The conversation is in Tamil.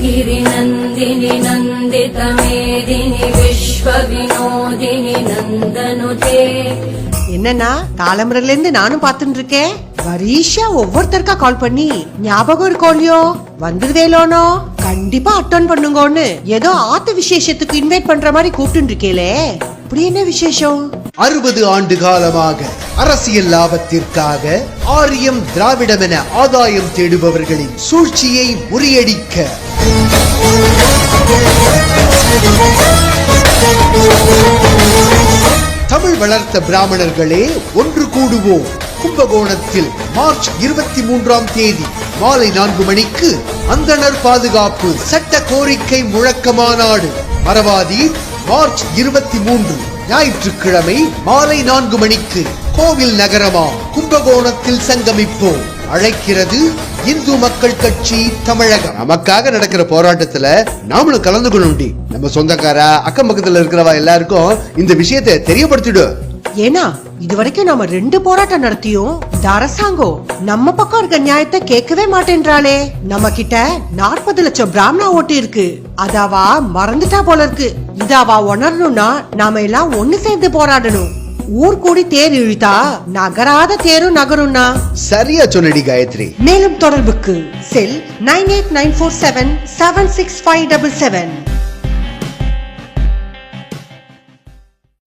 ऐगिरिनन्दिनि नन्दितमेदिनि विश्वविनोदिनि नन्दनुते என்னன்னா காலம்பரல இருந்து நானும் பாத்துட்டு இருக்கேன் வரிஷா ஒவ்வொருத்தருக்கா கால் பண்ணி ஞாபகம் இருக்கோ இல்லையோ வந்துருவேலோனோ கண்டிப்பா அட்டன் பண்ணுங்கன்னு ஏதோ ஆத்து விசேஷத்துக்கு இன்வைட் பண்ற மாதிரி கூப்பிட்டு இருக்கேலே அப்படி என்ன விசேஷம் அறுபது ஆண்டு காலமாக அரசியல் லாபத்திற்காக ஆரியம் திராவிடம் என ஆதாயம் தேடுபவர்களின் சூழ்ச்சியை முறியடிக்க. தமிழ் வளர்த்த பிராமணர்களே ஒன்று கூடுவோம். கும்பகோணத்தில் மார்ச் இருபத்தி மூன்றாம் தேதி மாலை நான்கு மணிக்கு அந்தணர் பாதுகாப்பு சட்ட கோரிக்கை முழக்க மாநாடு மறவாதி மார்ச் இருபத்தி மூன்று ஞாயிற்றுக்கிழமை மாலை நான்கு மணிக்கு. கோவில் நகரமா? கும்பகோணத்தில் சங்கமிப்போம். அழைக்கிறது இந்து மக்கள் கட்சி தமிழகம். நமக்காக நடக்கிற போராட்டத்துல நாமளும் கலந்துக்கணும்டி. நம்ம சொந்தக்கார அக்கம் பக்கத்துல இருக்கிறவா எல்லாருக்கும் இந்த விஷயத்தை தெரியப்படுத்திடு. ஏன்னா இது வரைக்கும் நாம ரெண்டு போராட்டம் நடத்தியும் இந்த அரசாங்கம் நம்ம பக்கம் இருக்க நியாயத்தை கேட்கவே மாட்டேன்றாளே. நம்ம கிட்ட நாற்பது லட்சம் பிராமணா ஓட்டு இருக்கு. அதாவா மறந்துட்டா போல இருக்கு. இதாவா உணரணும்னா நாம எல்லாம் ஒண்ணு சேர்ந்து போராடணும். ஊர் கூடி தேர் இழுத்தா நகராத தேரும் நகரும்னா? சரியா சொன்னடி காயத்ரி. மேலும் தொடர்புக்கு cell nine eight nine four seven seven six five double seven.